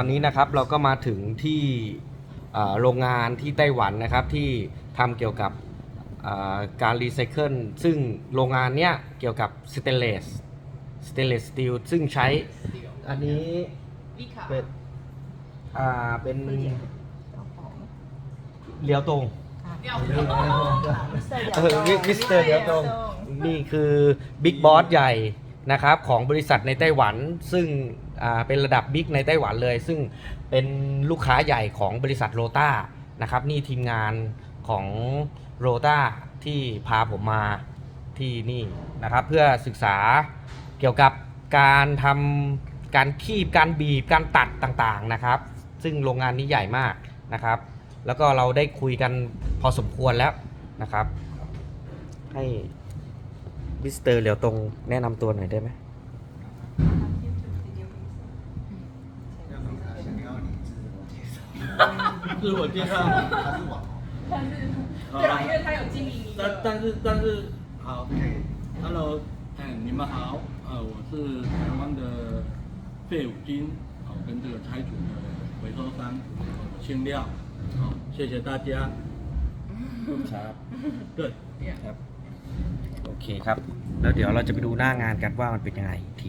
อนนี้นะครับเราก็มาถึงที่เอ่อโรงงานที่ไต้หวันนะครับที่ทำเกี่ยวกับเอ่อการรีไซเคิลซึ่งโรงงานเนี้ยเกี่ยวกับสเตนเลสสเตนเลสสตีลซึ่งใช้อันนี้วิคาเป็นอ่าเป็นเลียวตรงเดี๋ยวเออมิสเตอร์เลียวตรงนี่คือบิ๊กบอสใหญ่นะครับของบริษัทในไต้หวันซึ่งอ่า เป็นระดับบิ๊กในไต้หวันเลย ซึ่งเป็นลูกค้าใหญ่ของบริษัทโรต้านะครับนี่ทีมงานของโรต้าที่พาผมมาที่นี่นะครับ เพื่อศึกษาเกี่ยวกับการทำการคีบการบีบการตัดต่างๆนะครับ ซึ่งโรงงานนี้ใหญ่มากนะครับ แล้วก็เราได้คุยกันพอสมควรแล้วนะครับ ให้มิสเตอร์เหลียวตรงแนะนำตัวหน่อยได้ไหม 自我介绍。但是好对吧？因为他有经营一个，但但是但是好，Hello，哎，你们好，呃，我是台湾的废五金，好、跟这个拆除的回收商清料，好、谢谢大家。 ครับ 对， ครับ โอเคครับ แล้วเดี๋ยวเราจะไปดูหน้างานกันว่ามันเป็นยังไงอีกทีหนึ่ง